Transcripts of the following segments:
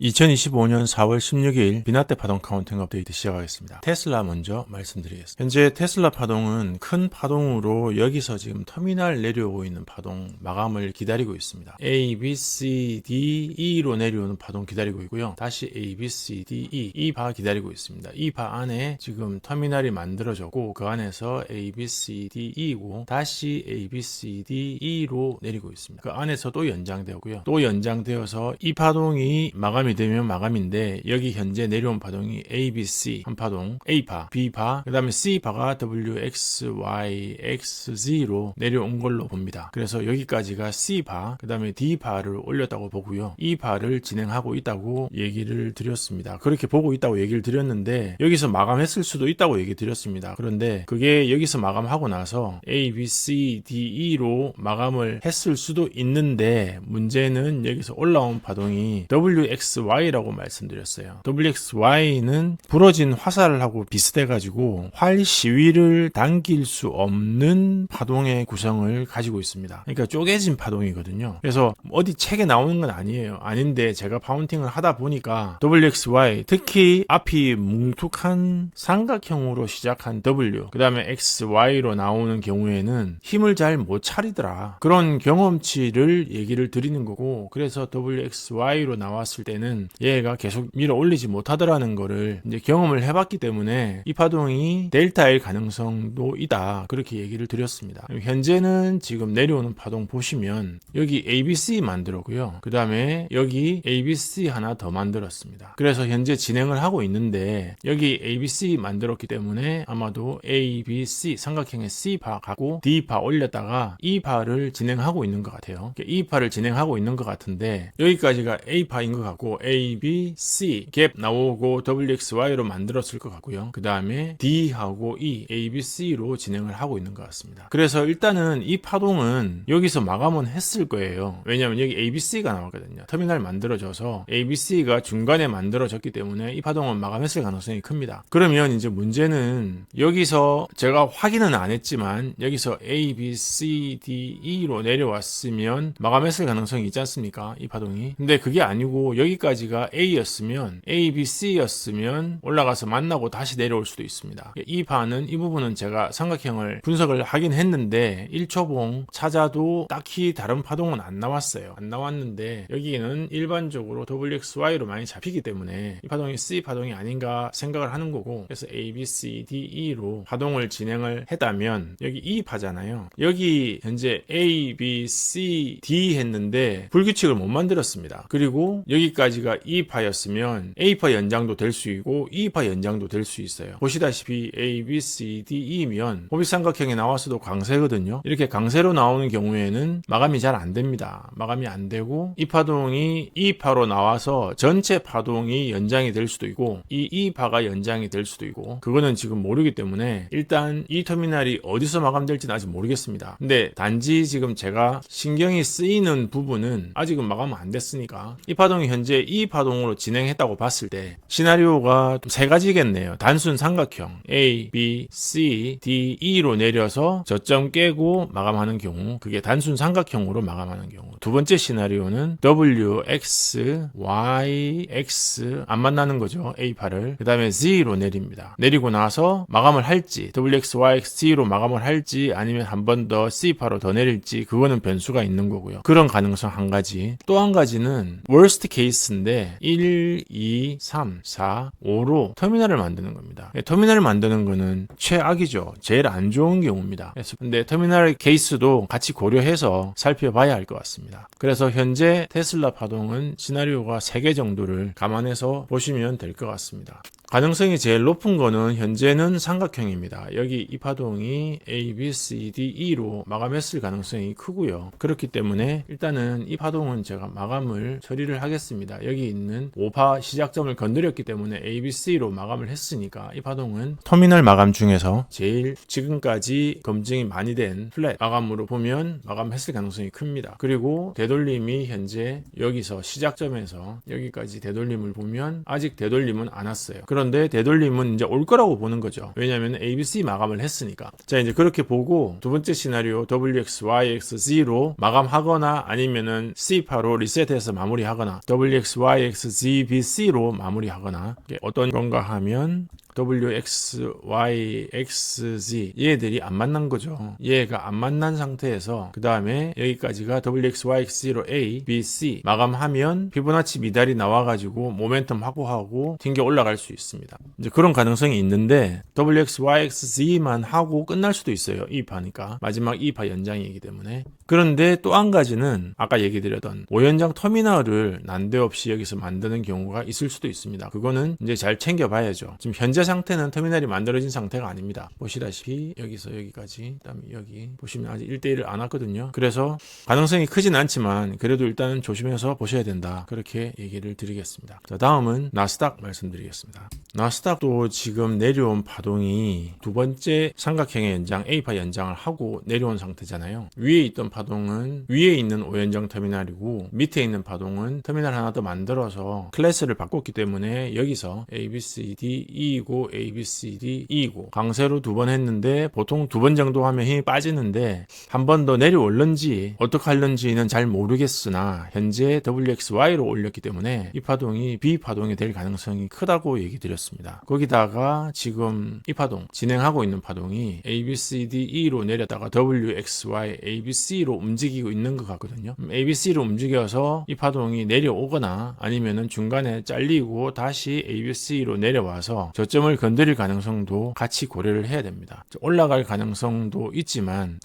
2025년 4월 16일 비나테 파동 카운팅 업데이트 시작하겠습니다. 테슬라 먼저 말씀드리겠습니다. 현재 테슬라 파동은 큰 파동으로 여기서 지금 터미널 내려오고 있는 파동 마감을 기다리고 있습니다. A, B, C, D, E로 내려오는 파동 기다리고 있고요. 다시 A, B, C, D, E 이바 기다리고 있습니다. 이 바 안에 지금 터미널이 만들어졌고 그 안에서 A, B, C, D, E고 다시 A, B, C, D, E로 내리고 있습니다. 그 안에서 또 연장되고요. 또 연장되어서 이 파동이 마감이 되면 마감인데 여기 현재 내려온 파동이 A, B, C 한 파동, A파, B파, 그 다음에 C파가 W, X, Y, X, Z로 내려온 걸로 봅니다. 그래서 여기까지가 C파, 그 다음에 D파를 올렸다고 보고요. E파를 진행하고 있다고 얘기를 드렸습니다. 그렇게 보고 있다고 얘기를 드렸는데 여기서 마감했을 수도 있다고 얘기 드렸습니다. 그런데 그게 여기서 마감하고 나서 A, B, C, D, E로 마감을 했을 수도 있는데 문제는 여기서 올라온 파동이 WXY라고 말씀드렸어요. WXY는 부러진 화살하고 비슷해가지고 활 시위를 당길 수 없는 파동의 구성을 가지고 있습니다. 그러니까 쪼개진 파동이거든요. 그래서 어디 책에 나오는 건 아니에요. 아닌데 제가 파운팅을 하다 보니까 WXY 특히 앞이 뭉툭한 삼각형으로 시작한 W 그 다음에 XY로 나오는 경우에는 힘을 잘 못 차리더라. 그런 경험치를 얘기를 드리는 거고 그래서 WXY로 나왔을 때는 얘가 계속 밀어 올리지 못하더라는 거를 이제 경험을 해봤기 때문에 이 파동이 델타일 가능성도 있다. 그렇게 얘기를 드렸습니다. 현재는 지금 내려오는 파동 보시면 여기 ABC 만들었고요. 그 다음에 여기 ABC 하나 더 만들었습니다. 그래서 현재 진행을 하고 있는데 여기 ABC 만들었기 때문에 아마도 A, B, C 삼각형의 C파 갖고 D파 올렸다가 E파를 진행하고 있는 것 같아요. E파를 진행하고 있는 것 같은데 여기까지가 A파인 것 같고 A, B, C 갭 나오고 WXY로 만들었을 것 같고요. 그 다음에 D하고 E, A, B, C로 진행을 하고 있는 것 같습니다. 그래서 일단은 이 파동은 여기서 마감은 했을 거예요. 왜냐하면 여기 A, B, C가 나왔거든요. 터미널 만들어져서 A, B, C가 중간에 만들어졌기 때문에 이 파동은 마감했을 가능성이 큽니다. 그러면 이제 문제는 여기서 제가 확인은 안 했지만 여기서 A, B, C, D, E로 내려왔으면 마감했을 가능성이 있지 않습니까? 이 파동이. 근데 그게 아니고 여기 까지가 A였으면 A, B, C였으면 올라가서 만나고 다시 내려올 수도 있습니다. 이 반은 이 부분은 제가 삼각형을 분석을 하긴 했는데 1초봉 찾아도 딱히 다른 파동은 안 나왔어요. 안 나왔는데 여기는 일반적으로 WXY로 많이 잡히기 때문에 이 파동이 C 파동이 아닌가 생각을 하는 거고 그래서 A, B, C, D, E로 파동을 진행을 했다면 여기 E 파잖아요. 여기 현재 A, B, C, D 했는데 불규칙을 못 만들었습니다. 그리고 여기까지 가 E 파였으면 A 파 연장도 될 수 있고 E 파 연장도 될 수 있어요. 보시다시피 A, B, C, D, E면 호빗삼각형이 나왔어도 강세거든요. 이렇게 강세로 나오는 경우에는 마감이 잘 안 됩니다. 마감이 안 되고 이 파동이 E 파로 나와서 전체 파동이 연장이 될 수도 있고 이 E 파가 연장이 될 수도 있고 그거는 지금 모르기 때문에 일단 이 터미널이 어디서 마감될지는 아직 모르겠습니다. 근데 단지 지금 제가 신경이 쓰이는 부분은 아직은 마감은 안 됐으니까 이 파동이 현재 이 파동으로 진행했다고 봤을 때 시나리오가 세 가지겠네요. 단순 삼각형 A, B, C, D, E로 내려서 저점 깨고 마감하는 경우 그게 단순 삼각형으로 마감하는 경우 두 번째 시나리오는 W, X, Y, X 안 만나는 거죠. A파를 그 다음에 Z로 내립니다. 내리고 나서 마감을 할지 W, X, Y, X, Z로 마감을 할지 아니면 한 번 더 C파로 더 내릴지 그거는 변수가 있는 거고요. 그런 가능성 한 가지 또 한 가지는 worst case 인데 1, 2, 3, 4, 5로 터미널을 만드는 겁니다. 예, 터미널을 만드는 거는 최악이죠. 제일 안 좋은 경우입니다. 근데 터미널 케이스도 같이 고려해서 살펴봐야 할 것 같습니다. 그래서 현재 테슬라 파동은 시나리오가 3개 정도를 감안해서 보시면 될 것 같습니다. 가능성이 제일 높은 거는 현재는 삼각형입니다. 여기 이 파동이 A, B, C, D, E로 마감했을 가능성이 크고요. 그렇기 때문에 일단은 이 파동은 제가 마감을 처리를 하겠습니다. 여기 있는 5파 시작점을 건드렸기 때문에 A, B, C로 마감을 했으니까 이 파동은 터미널 마감 중에서 제일 지금까지 검증이 많이 된 플랫 마감으로 보면 마감했을 가능성이 큽니다. 그리고 되돌림이 현재 여기서 시작점에서 여기까지 되돌림을 보면 아직 되돌림은 안 왔어요. 그런 그런데 되돌림은 이제 올 거라고 보는 거죠. 왜냐하면 ABC 마감을 했으니까. 자 이제 그렇게 보고 두 번째 시나리오 WX, YX, Z로 마감하거나 아니면은 C 파로 리셋해서 마무리하거나 WX, YX, Z, B, C로 마무리하거나 어떤 건가 하면 WX, Y, X, Z 얘들이 안 만난 거죠. 얘가 안 만난 상태에서 그 다음에 여기까지가 WX, Y, X, Z로 A, B, C 마감하면 피보나치 미달이 나와가지고 모멘텀 확보하고 튕겨 올라갈 수 있습니다. 이제 그런 가능성이 있는데 WX, Y, X, Z만 하고 끝날 수도 있어요. 2파니까 마지막 2파 연장이기 때문에 그런데 또 한 가지는 아까 얘기 드렸던 5연장 터미널을 난데없이 여기서 만드는 경우가 있을 수도 있습니다. 그거는 이제 잘 챙겨봐야죠. 지금 현재 상태는 터미널이 만들어진 상태가 아닙니다. 보시다시피 여기서 여기까지 그다음에 여기 보시면 아직 1대1을 안 왔거든요. 그래서 가능성이 크진 않지만 그래도 일단은 조심해서 보셔야 된다. 그렇게 얘기를 드리겠습니다. 자, 다음은 나스닥 말씀드리겠습니다. 나스닥도 지금 내려온 파동이 두 번째 삼각형의 연장 A파 연장을 하고 내려온 상태잖아요. 위에 있던 파동은 위에 있는 5연장 터미널이고 밑에 있는 파동은 터미널 하나 더 만들어서 클래스를 바꿨기 때문에 여기서 A, B, C, D, E이고 A, B, C, D, E고 강세로 두 번 했는데 보통 두 번 정도 하면 힘이 빠지는데 한 번 더 내려올는지 어떻게 할는지는 잘 모르겠으나 현재 WXY로 올렸기 때문에 이 파동이 B 파동이 될 가능성이 크다고 얘기 드렸습니다. 거기다가 지금 이 파동 진행하고 있는 파동이 A, B, C, D, E로 내렸다가 WXY, A, B, C로 움직이고 있는 것 같거든요. 음, A, B, C로 움직여서 이 파동이 내려오거나 아니면은 중간에 잘리고 다시 A, B, C로 내려와서 저점을 건드릴 가능성도 같이 고려를 해야 됩니다. 올라갈 가능성도 있지만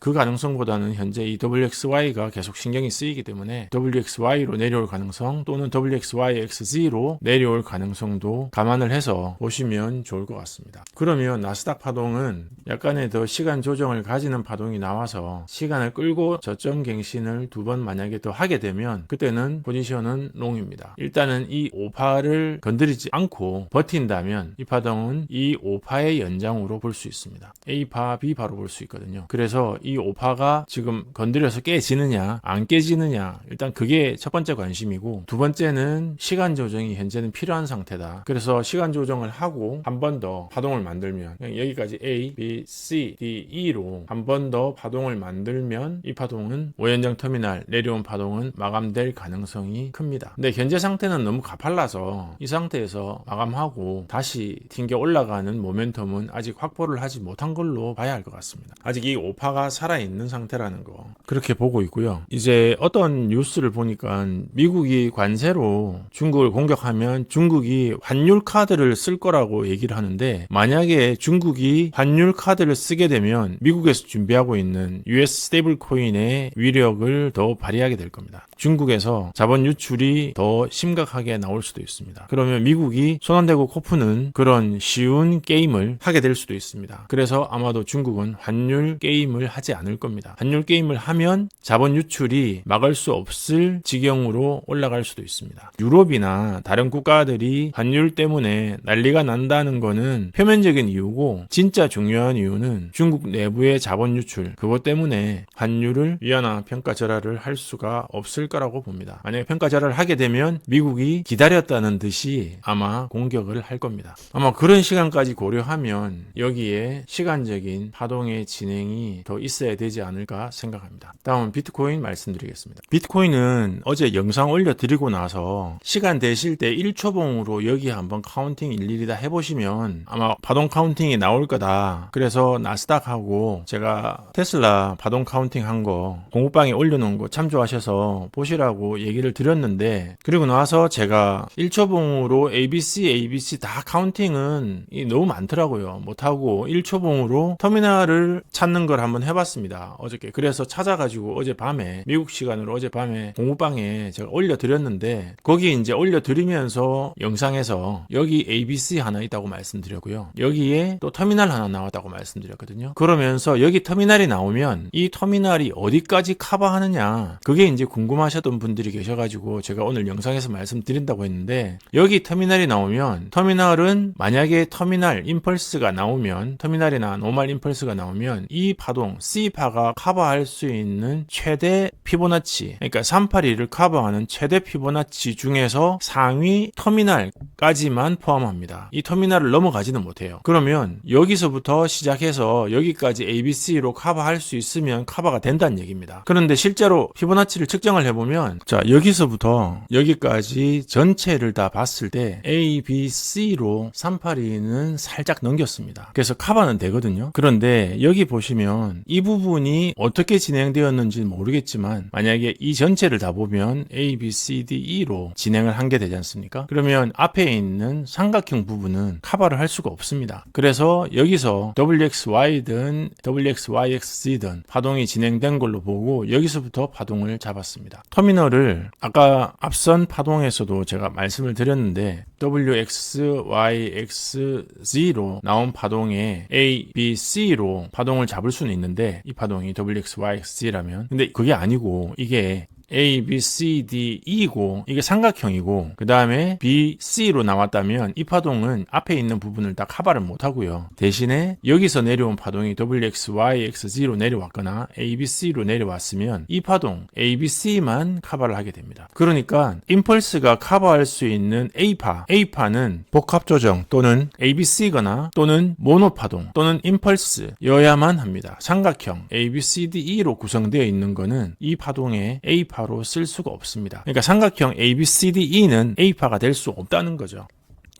그 가능성보다는 현재 이 WXY가 계속 신경이 쓰이기 때문에 WXY로 내려올 가능성 또는 WXYXZ로 내려올 가능성도 감안 을 해서 보시면 좋을 것 같습니다. 그러면 나스닥 파동은 약간의 더 시간 조정을 가지는 파동이 나와서 시간을 끌고 저점 갱신을 두 번 만약에 더 하게 되면 그때는 포지션은 롱입니다. 일단은 이 5파를 건드리지 않고 버틴다면 이 파동은 이 5파의 연장으로 볼 수 있습니다. A파, B파로 볼 수 있거든요. 그래서 이 5파가 지금 건드려서 깨지느냐 안 깨지느냐 일단 그게 첫 번째 관심이고 두 번째는 시간 조정이 현재는 필요한 상태다. 그래서 시간 조정을 하고 한 번 더 파동을 만들면 여기까지 A, B, C, D, E로 한 번 더 파동을 만들면 이 파동은 5연장 터미널 내려온 파동은 마감될 가능성이 큽니다. 근데 현재 상태는 너무 가팔라서 이 상태에서 마감하고 다시 튕겨 올라가는 모멘텀은 아직 확보를 하지 못한 걸로 봐야 할 것 같습니다. 아직 이 오파가 살아있는 상태라는 거 그렇게 보고 있고요. 이제 어떤 뉴스를 보니까 미국이 관세로 중국을 공격하면 중국이 환율 카드를 쓸 거라고 얘기를 하는데 만약에 중국이 환율 카드를 쓰게 되면 미국에서 준비하고 있는 US 스테이블 코인의 위력을 더 발휘하게 될 겁니다. 중국에서 자본 유출이 더 심각하게 나올 수도 있습니다. 그러면 미국이 손 안 대고 코푸는 그런 쉬운 게임을 하게 될 수도 있습니다. 그래서 아마도 중국은 환율 게임을 하지 않을 겁니다. 환율 게임을 하면 자본 유출이 막을 수 없을 지경으로 올라갈 수도 있습니다. 유럽이나 다른 국가들이 환율 때문에 난리가 난다는 거는 표면적인 이유고 진짜 중요한 이유는 중국 내부의 자본 유출 그것 때문에 환율을 위안화 평가 절하를 할 수가 없을 거라고 봅니다. 만약에 평가 절하를 하게 되면 미국이 기다렸다는 듯이 아마 공격을 할 겁니다. 아마 그런 시간까지 고려하면 여기에 시간적인 파동의 진행이 더 있어야 되지 않을까 생각합니다. 다음 비트코인 말씀드리겠습니다. 비트코인은 어제 영상 올려드리고 나서 시간 되실 때 1초봉으로 여기 한번 카운 팅 일일이 다 해보시면 아마 파동 카운팅이 나올 거다. 그래서 나스닥하고 제가 테슬라 파동 카운팅 한 거 공부방에 올려놓은 거 참조하셔서 보시라고 얘기를 드렸는데 그리고 나서 제가 1초봉으로 ABC, ABC 다 카운팅은 이 너무 많더라고요. 못하고 1초봉으로 터미널을 찾는 걸 한번 해봤습니다. 어저께. 그래서 찾아가지고 어제 밤에 미국 시간으로 어제 밤에 공부방에 제가 올려드렸는데 거기 이제 올려드리면서 영상에서 여기 ABC 하나 있다고 말씀드렸고요. 여기에 또 터미널 하나 나왔다고 말씀드렸거든요. 그러면서 여기 터미널이 나오면 이 터미널이 어디까지 커버하느냐 그게 이제 궁금하셨던 분들이 계셔가지고 제가 오늘 영상에서 말씀드린다고 했는데 여기 터미널이 나오면 터미널은 만약에 터미널 임펄스가 나오면 터미널이나 노멀 임펄스가 나오면 이 파동 C파가 커버할 수 있는 최대 피보나치 그러니까 381을 커버하는 최대 피보나치 중에서 상위 터미널까지만 터미널만 포함합니다. 이 터미널을 넘어가지는 못해요. 그러면 여기서부터 시작해서 여기까지 ABC로 커버할 수 있으면 커버가 된다는 얘기입니다. 그런데 실제로 피보나치를 측정을 해보면 자 여기서부터 여기까지 전체를 다 봤을 때 A, B, C로 382는 살짝 넘겼습니다. 그래서 커버는 되거든요. 그런데 여기 보시면 이 부분이 어떻게 진행되었는지 모르겠지만 만약에 이 전체를 다 보면 A, B, C, D, E로 진행을 한 게 되지 않습니까? 그러면 앞에 있는 삼각형 부분은 커버를 할 수가 없습니다. 그래서 여기서 WXY든 WXYXZ든 파동이 진행된 걸로 보고 여기서부터 파동을 잡았습니다. 터미널을 아까 앞선 파동에서도 제가 말씀을 드렸는데 WXYXZ로 나온 파동에 A, B, C로 파동을 잡을 수는 있는데 이 파동이 WXYXZ라면 근데 그게 아니고 이게 A, B, C, D, E고 이게 삼각형이고 그 다음에 B, C로 나왔다면 이 파동은 앞에 있는 부분을 다 커버를 못 하고요. 대신에 여기서 내려온 파동이 WX, Y, X, Z로 내려왔거나 A, B, C로 내려왔으면 이 파동 A, B, C만 커버를 하게 됩니다. 그러니까 임펄스가 커버할 수 있는 A파, A파는 복합 조정 또는 A, B, C거나 또는 모노 파동 또는 임펄스여야만 합니다. 삼각형 A, B, C, D, E로 구성되어 있는 거는 이 파동에 A파 A파로 쓸 수가 없습니다. 그러니까 삼각형 A, B, C, D, E는 A파가 될 수 없다는 거죠.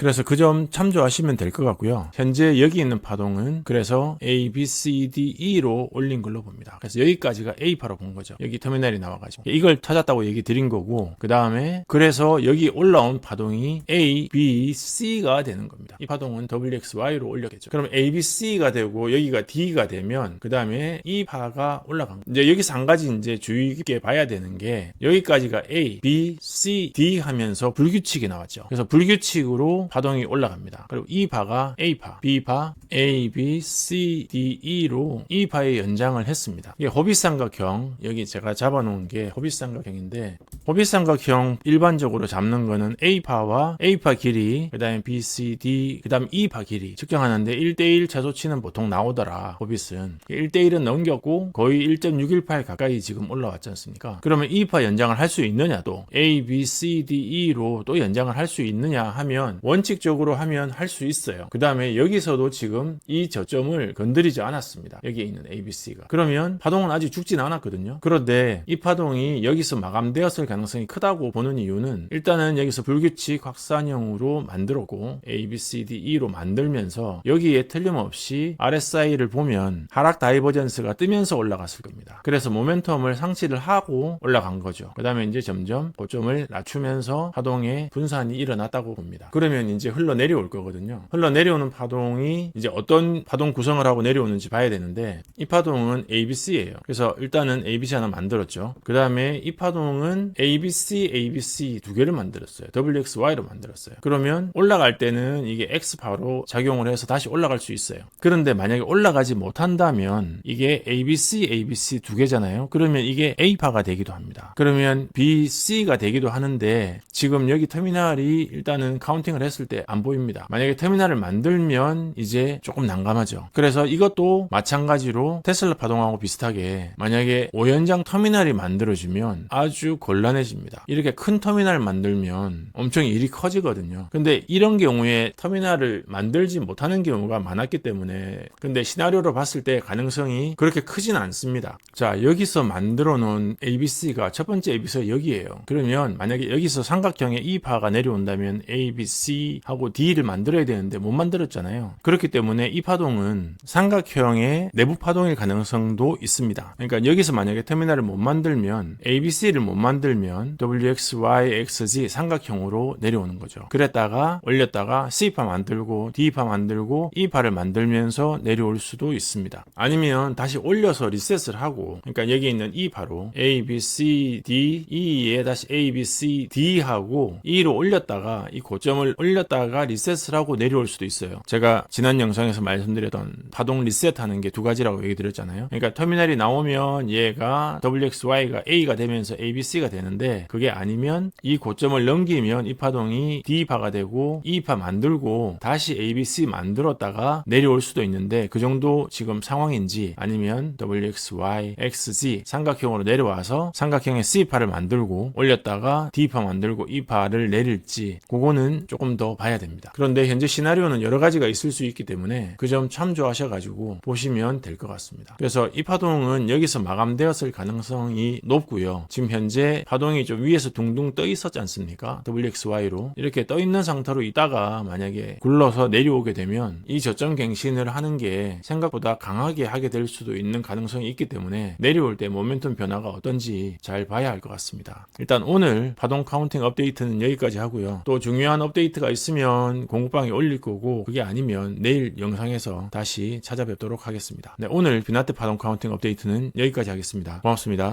그래서 그 점 참조하시면 될 것 같고요. 현재 여기 있는 파동은 그래서 A, B, C, D, E로 올린 걸로 봅니다. 그래서 여기까지가 A파로 본 거죠. 여기 터미널이 나와가지고 이걸 찾았다고 얘기 드린 거고 그 다음에 그래서 여기 올라온 파동이 A, B, C가 되는 겁니다. 이 파동은 WXY로 올렸겠죠. 그럼 A, B, C가 되고 여기가 D가 되면 그 다음에 이 파가 올라간 거. 이제 여기서 한 가지 이제 주의 깊게 봐야 되는 게 여기까지가 A, B, C, D 하면서 불규칙이 나왔죠. 그래서 불규칙으로 파동이 올라갑니다. 그리고 이 바가 A파, B파, A, B, C, D, E로 이 파의 연장을 했습니다. 이게 호빗삼각형, 여기 제가 잡아놓은 게 호빗삼각형인데 호빗삼각형 일반적으로 잡는 거는 A파와 A파 길이, 그 다음에 B, C, D, 그 다음 E파 길이 측정하는데 1대1 최소치는 보통 나오더라, 호빗은. 1대1은 넘겼고 거의 1.618 가까이 지금 올라왔지 않습니까? 그러면 E파 연장을 할 수 있느냐도 A, B, C, D, E로 또 연장을 할 수 있느냐 하면 원칙적으로 하면 할 수 있어요. 그 다음에 여기서도 지금 이 저점을 건드리지 않았습니다. 여기에 있는 ABC가. 그러면 파동은 아직 죽진 않았거든요. 그런데 이 파동이 여기서 마감되었을 가능성이 크다고 보는 이유는 일단은 여기서 불규칙 확산형으로 만들었고 A, B, C, D, E로 만들면서 여기에 틀림없이 RSI를 보면 하락 다이버전스가 뜨면서 올라갔을 겁니다. 그래서 모멘텀을 상실을 하고 올라간 거죠. 그 다음에 이제 점점 고점을 낮추면서 파동의 분산이 일어났다고 봅니다. 그러면 이제 흘러내려올 거거든요. 흘러내려오는 파동이 이제 어떤 파동 구성을 하고 내려오는지 봐야 되는데 이 파동은 ABC예요. 그래서 일단은 ABC 하나 만들었죠. 그 다음에 이 파동은 ABC, ABC 두 개를 만들었어요. WXY로 만들었어요. 그러면 올라갈 때는 이게 X파로 작용을 해서 다시 올라갈 수 있어요. 그런데 만약에 올라가지 못한다면 이게 ABC, ABC 두 개잖아요. 그러면 이게 A파가 되기도 합니다. 그러면 B, C가 되기도 하는데 지금 여기 터미널이 일단은 카운팅을 했을 때 안 보입니다. 만약에 터미널을 만들면 이제 조금 난감하죠. 그래서 이것도 마찬가지로 테슬라 파동하고 비슷하게 만약에 5연장 터미널이 만들어지면 아주 곤란해집니다. 이렇게 큰 터미널 만들면 엄청 일이 커지거든요. 근데 이런 경우에 터미널을 만들지 못하는 경우가 많았기 때문에 근데 시나리오로 봤을 때 가능성이 그렇게 크진 않습니다. 자, 여기서 만들어 놓은 ABC가 첫 번째 ABC가 여기에요. 그러면 만약에 여기서 삼각형의 이 파가 내려온다면 A, B, C 하고 D를 만들어야 되는데 못 만들었잖아요. 그렇기 때문에 이 파동은 삼각형의 내부 파동일 가능성도 있습니다. 그러니까 여기서 만약에 터미널을 못 만들면 ABC를 못 만들면 WX, Y, X, Z 삼각형으로 내려오는 거죠. 그랬다가 올렸다가 C파 만들고 D파 만들고 E파를 만들면서 내려올 수도 있습니다. 아니면 다시 올려서 리셋을 하고 그러니까 여기 있는 E파로 A, B, C, D, E에 다시 A, B, C, D 하고 E로 올렸다가 이 고점을 올렸 다가 리셋을 하고 내려올 수도 있어요. 제가 지난 영상에서 말씀드렸던 파동 리셋하는 게 두 가지라고 얘기 드렸잖아요. 그러니까 터미널이 나오면 얘가 WXY가 A가 되면서 ABC가 되는데 그게 아니면 이 고점을 넘기면 이 파동이 D파가 되고 E파 만들고 다시 ABC 만들었다가 내려올 수도 있는데 그 정도 지금 상황인지 아니면 WXY, XZ 삼각형으로 내려와서 삼각형의 C파를 만들고 올렸다가 D파 만들고 E파를 내릴지 그거는 조금 더 봐야 됩니다. 그런데 현재 시나리오는 여러 가지가 있을 수 있기 때문에 그 점 참조하셔가지고 보시면 될 것 같습니다. 그래서 이 파동은 여기서 마감되었을 가능성이 높고요. 지금 현재 파동이 좀 위에서 둥둥 떠 있었지 않습니까? WXY로 이렇게 떠 있는 상태로 있다가 만약에 굴러서 내려오게 되면 이 저점 갱신을 하는 게 생각보다 강하게 하게 될 수도 있는 가능성이 있기 때문에 내려올 때 모멘텀 변화가 어떤지 잘 봐야 할 것 같습니다. 일단 오늘 파동 카운팅 업데이트는 여기까지 하고요. 또 중요한 업데이트 가 있으면 공부방에 올릴 거고 그게 아니면 내일 영상에서 다시 찾아뵙도록 하겠습니다. 네, 오늘 비나테 파동 카운팅 업데이트는 여기까지 하겠습니다. 고맙습니다.